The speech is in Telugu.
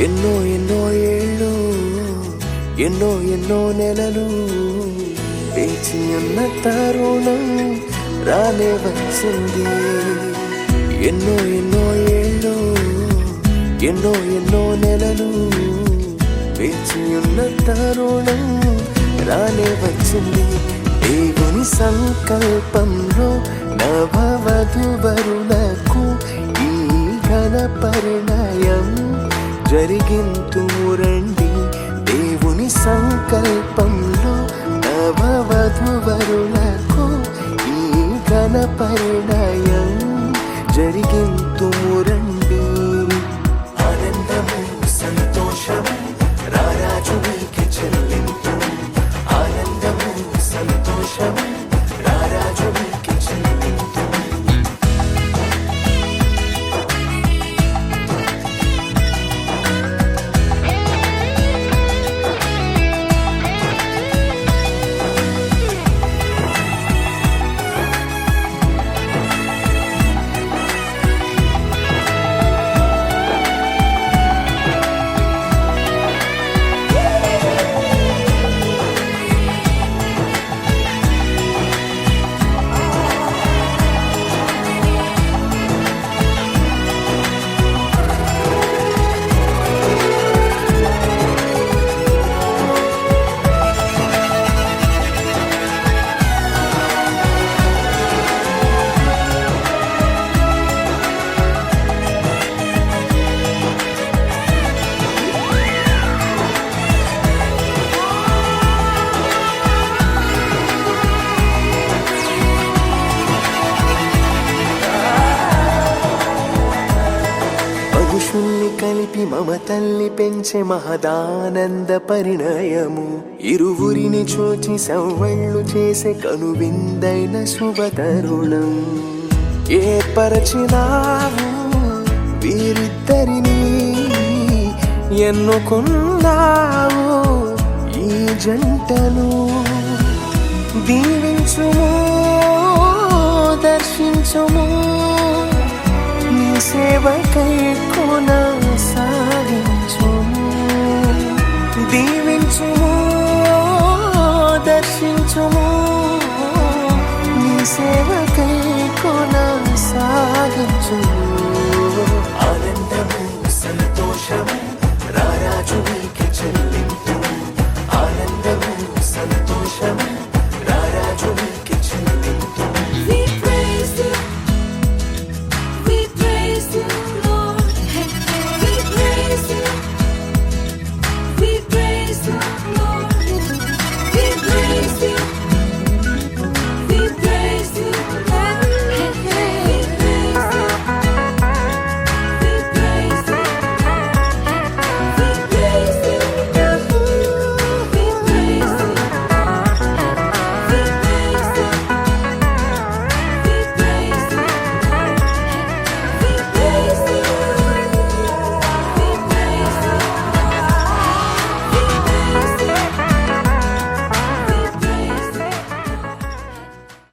ఎన్నో ఎన్నో ఏళ్ళు ఎన్నో ఎన్నో నెలలు వేచి ఉన్న తరుణం రానే వచ్చింది. ఎన్నో ఎన్నో ఏళ్ళు ఎన్నో ఎన్నో నెలలు వేచి ఉన్న తరుణం రానే వచ్చింది. దేవుని సంకల్పంలో నభవధువరులకు ఈ ఘన పరిణ జరిగింతు రండి దేవుని సంకల్పం. మనసుల్ని కలిపి మమ తల్లి పెంచే మహదానంద పరిణయము. ఇరువురిని చూచి సవ్వళ్ళు చేసే కనువిందైన శుభతరుణం ఏ పరచినావు వీరిద్దరిని ఎన్నుకున్నావు ఈ జంటను. దీవించుము దర్శించుము నీ సేవకై না